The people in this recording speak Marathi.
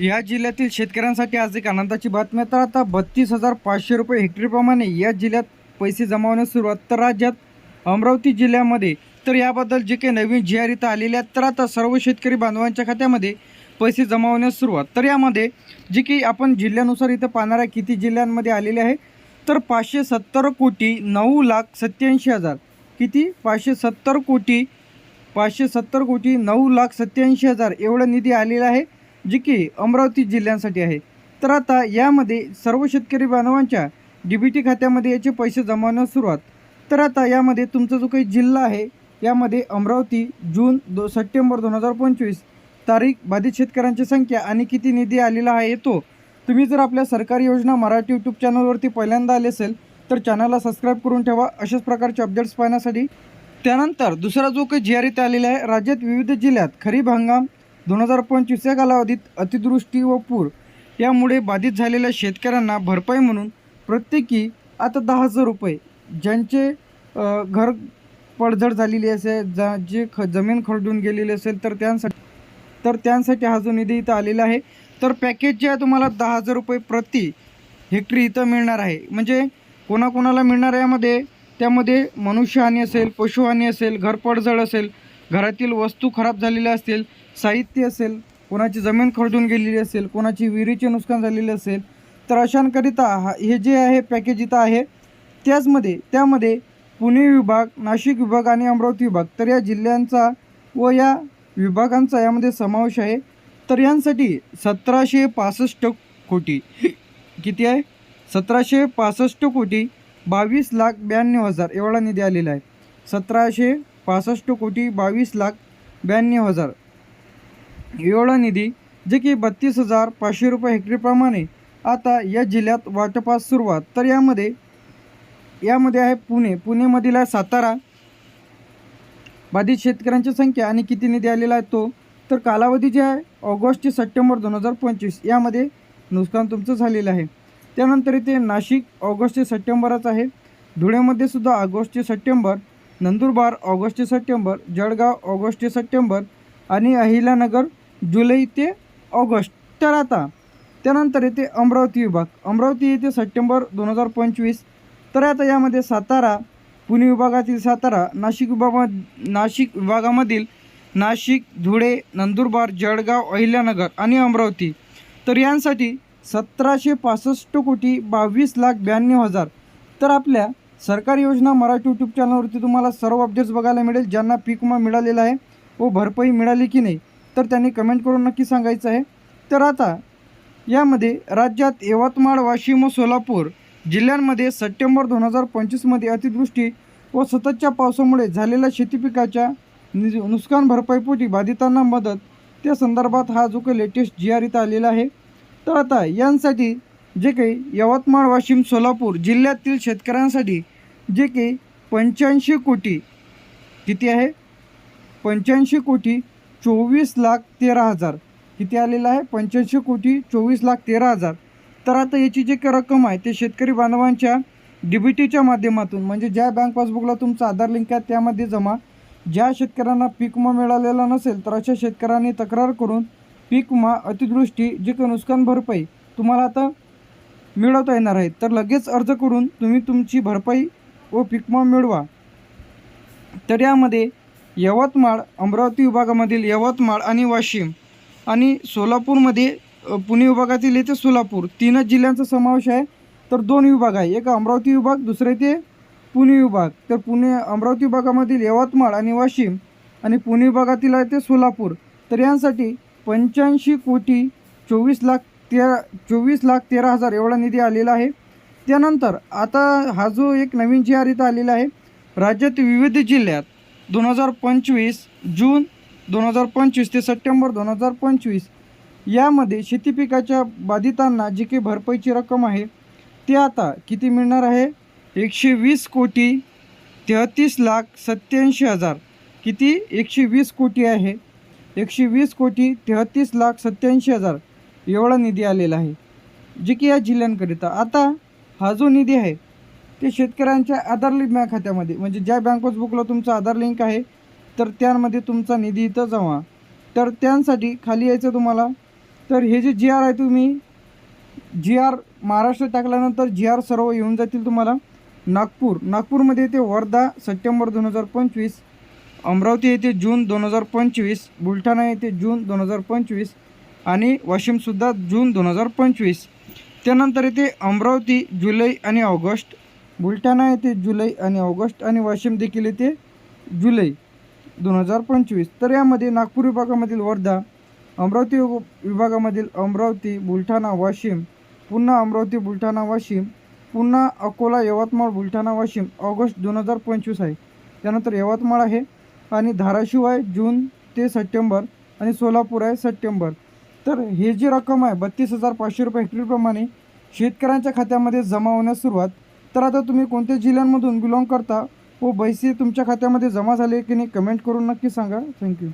या जिल्ह्यातील शेतकऱ्यांसाठी आज एक आनंदाची बातमी तर आता बत्तीस हजार पाचशे रुपये हेक्टरीप्रमाणे या जिल्ह्यात पैसे जमावण्यास सुरुवात. तर राज्यात अमरावती जिल्ह्यामध्ये तर याबद्दल जे काही नवीन जी आर इथं आलेले आहेत तर आता सर्व शेतकरी बांधवांच्या खात्यामध्ये पैसे जमावण्यास सुरुवात. तर यामध्ये जे की आपण जिल्ह्यानुसार इथं पाहणार आहे किती जिल्ह्यांमध्ये आलेले आहे. तर पाचशे सत्तर कोटी नऊ लाख सत्याऐंशी हजार. किती? पाचशे सत्तर कोटी पाचशे सत्तर कोटी नऊ लाख सत्याऐंशी हजार एवढा निधी आलेला आहे. जे की अमरावती जिल्ह्यांसाठी आहे. तर आता यामध्ये सर्व शेतकरी बांधवांच्या डी बी टी खात्यामध्ये याचे पैसे जमवण्यास सुरुवात. तर आता यामध्ये तुमचा जो काही जिल्हा आहे यामध्ये अमरावती जून दो सप्टेंबर दोन हजार पंचवीस तारीख बाधित शेतकऱ्यांची संख्या आणि किती निधी आलेला आहे तो तुम्ही जर आपल्या सरकारी योजना मराठी यूट्यूब चॅनलवरती पहिल्यांदा आले असेल तर चॅनलला सबस्क्राईब करून ठेवा. अशाच प्रकारचे अपडेट्स पाहण्यासाठी. त्यानंतर दुसरा जो काही जी आर इथे आलेला आहे राज्यात विविध जिल्ह्यात खरीप हंगाम दोन हजार पंचवीस या कालावधीत अतिदृष्टी व पूर यामुळे बाधित झालेल्या शेतकऱ्यांना भरपाई म्हणून प्रत्येकी आता दहा हजार रुपये ज्यांचे घर पडझड झालेली असेल जा जे ख जमीन खरडून गेलेली असेल तर त्यांसाठी तर त्यांसाठी हा जो निधी इथं आलेला आहे. तर पॅकेज जे आहे तुम्हाला दहा हजार रुपये प्रति हेक्टरी इथं मिळणार आहे. म्हणजे कोणाकोणाला मिळणार यामध्ये त्यामध्ये मनुष्यहानी असेल पशुहानी असेल घर पडझड असेल घरातील वस्तू खराब झालेल्या असतील साहित्य असेल कोणाची जमीन खरडून गेलेली असेल कोणाची विहिरीचे नुकसान झालेले असेल तर अशांकरिता हा हे जे आहे पॅकेज इथं आहे त्याचमध्ये त्यामध्ये पुणे विभाग नाशिक विभाग आणि अमरावती विभाग तर या जिल्ह्यांचा व या विभागांचा यामध्ये समावेश आहे. तर यांसाठी सतराशे पासष्ट कोटी किती आहे? सतराशे पासष्ट कोटी बावीस लाख ब्याण्णव हजार एवढा निधी आलेला आहे. सतराशे पासष्ट कोटी बावीस लाख ब्याण्णव हजार. एवढा निधी जे की बत्तीस हजार पाचशे रुपये हेक्टरीप्रमाणे आता या जिल्ह्यात वाटपास सुरुवात तर यामध्ये यामध्ये आहे पुणे. पुणेमधील आहे सातारा. बाधित शेतकऱ्यांची संख्या आणि किती निधी आलेला आहे तो. तर कालावधी जे आहे ऑगस्ट ते सप्टेंबर दोन हजार पंचवीस. यामध्ये नुकसान तुमचं झालेलं आहे. त्यानंतर इथे नाशिक ऑगस्ट ते सप्टेंबरच आहे. धुळ्यामध्ये सुद्धा ऑगस्ट ते सप्टेंबर नंदुरबार ऑगस्ट ते सप्टेंबर जळगाव ऑगस्ट ते सप्टेंबर आणि अहिल्यानगर जुलै ते ऑगस्ट. तर आता त्यानंतर येते अमरावती विभाग. अमरावती येथे सप्टेंबर दोन हजार पंचवीस. तर आता यामध्ये सातारा पुणे विभागातील सातारा नाशिक विभागा नाशिक विभागामधील नाशिक धुळे नंदुरबार जळगाव अहिल्यानगर आणि अमरावती. तर यांसाठी सतराशे पासष्ट कोटी बावीस लाख ब्याण्णव हजार. तर आपल्या सरकारी योजना मराठी यूट्यूब चॅनलवरती तुम्हाला सर्व अपडेट्स बघायला मिळेल ज्यांना पीक विमा मिळालेला आहे व भरपाई मिळाली की नाही तर त्यांनी कमेंट करून नक्की सांगायचं आहे. तर आता यामध्ये राज्यात यवतमाळ वाशिम व सोलापूर जिल्ह्यांमध्ये सप्टेंबर दोन हजार पंचवीसमध्ये अतिवृष्टी व सततच्या पावसामुळे झालेल्या शेती पिकाच्या निज- नुकसान भरपाईपोटी बाधितांना मदत. त्या संदर्भात हा जो काही लेटेस्ट जी आर इथं आलेला आहे. तर आता यांसाठी जे काही यवतमाळ वाशिम सोलापूर जिल्ह्यातील शेतकऱ्यांसाठी जे काही पंच्याऐंशी कोटी किती आहे? पंच्याऐंशी कोटी चोवीस लाख तेरा हजार. किती आलेलं आहे? पंच्याऐंशी कोटी चोवीस लाख तेरा हजार. तर आता याची जी काही रक्कम आहे ते शेतकरी बांधवांच्या डी बी टीच्या माध्यमातून म्हणजे ज्या बँक पासबुकला तुमचा आधार लिंक आहे त्यामध्ये जमा. ज्या शेतकऱ्यांना पीक विमा मिळालेला नसेल तर अशा शेतकऱ्यांनी तक्रार करून पीक विमा अतिदृष्टी जे काही नुकसान भरपाई तुम्हाला आता मिळवता येणार आहे. तर लगेच अर्ज करून तुम्ही तुमची भरपाई व पिकमा मिळवा. तर यामध्ये यवतमाळ अमरावती विभागामधील यवतमाळ आणि वाशिम आणि सोलापूरमध्ये पुणे विभागातील येथे सोलापूर तीनच जिल्ह्यांचा समावेश आहे. तर दोन विभाग आहे. एक अमरावती विभाग दुसरे ते पुणे विभाग. तर पुणे अमरावती विभागामधील यवतमाळ आणि वाशिम आणि पुणे विभागातील आहे ते सोलापूर. तर यांसाठी पंच्याऐंशी कोटी चोवीस लाख तेरा चोवीस लाख तेरा हजार एवढा निधी आलेला आहे. त्यानंतर आता हा जो एक नवीन जी आर इथं आलेला आहे राज्यात विविध जिल्ह्यात दोन हजार पंचवीस जून दोन हजार पंचवीस ते सप्टेंबर दोन हजार पंचवीस यामध्ये शेती पिकाच्या बाधितांना जी काही भरपाईची रक्कम आहे ती आता किती मिळणार आहे? एकशे वीस कोटी तेहतीस लाख सत्याऐंशी हजार किती? एकशे वीस कोटी आहे. एकशे वीस कोटी तेहतीस लाख सत्याऐंशी हजार एवढा निधी आलेला आहे जे की या जिल्ह्यांकरिता. आता हा जो निधी आहे ते शेतकऱ्यांच्या आधार लिंक बँक खात्यामध्ये म्हणजे ज्या बँक पासबुकला तुमचा आधार लिंक आहे तर त्यामध्ये तुमचा निधी इथं जमा. तर त्यांसाठी खाली यायचं तुम्हाला. तर हे जे जी आर आहे तुम्ही जी आर महाराष्ट्र टाकल्यानंतर जी आर सर्व येऊन जातील तुम्हाला. नागपूर नागपूरमध्ये येते वर्धा सप्टेंबर दोन हजार पंचवीस. अमरावती येथे जून दोन हजार पंचवीस. बुलढाणा येथे जून दोन हजार पंचवीस. आणि वाशिमसुद्धा जून दोन हजार पंचवीस. त्यानंतर येते अमरावती जुलै आणि ऑगस्ट. बुलढाणा येथे जुलै आणि ऑगस्ट आणि वाशिम देखील येते जुलै दोन हजार पंचवीस. तर यामध्ये नागपूर विभागामधील वर्धा अमरावती विभागामधील अमरावती बुलढाणा वाशिम पुन्हा अमरावती बुलढाणा वाशिम पुन्हा अकोला यवतमाळ बुलढाणा वाशिम ऑगस्ट दोन हजार पंचवीस आहे. त्यानंतर यवतमाळ आहे आणि धाराशिव आहे जून ते सप्टेंबर आणि सोलापूर आहे सप्टेंबर. तर हे जी रक्कम आहे बत्तीस हजार पाचशे रुपये हेक्टरप्रमाणे शेतकऱ्यांच्या खात्यामध्ये जमा होण्यास सुरुवात तर आता तुम्ही कोणत्या जिल्ह्यांमधून बिलॉंग करता व पैसे तुमच्या खात्यामध्ये जमा झाले की नाही कमेंट करून नक्की सांगा. थँक्यू.